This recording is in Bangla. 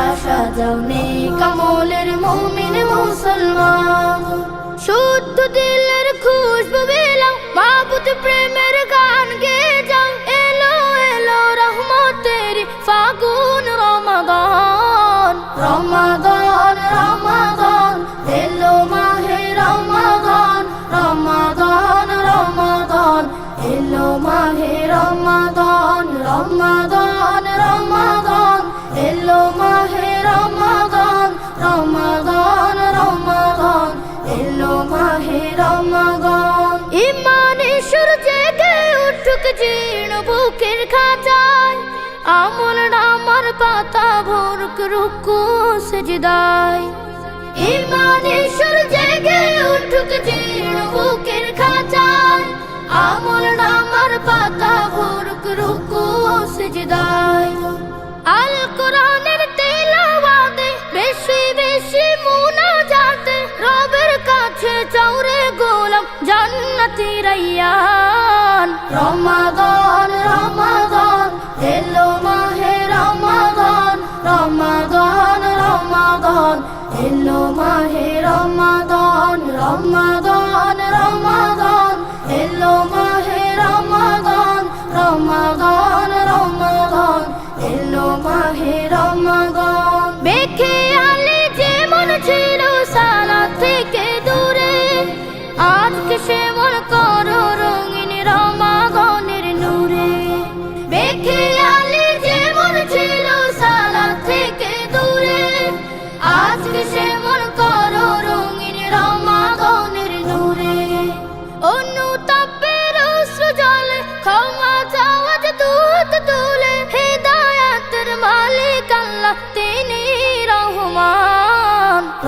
বসরা সাজাওনে কমলের মুমিন মুসলমান। শুদ্ধ দিলের খুশবু বেলাও মাবুত প্রেমের বুকের খাঁচায়, আমল নামার পাতা ভোরক রুকু সজদায়। ইমানে সূর্যে গে উঠুক জীর্ণ বুকের খাঁচায়, আমল নামার পাতা ভোরক রুকু সজদায়। আল কোরআনের তেলাওয়াতে বেশি বেশি মুনাজাতে রবের কাছে চাউরে গোলাম জান্নাতি রাইয়ান রমাদান এলো মাহে রমাদান রমাদান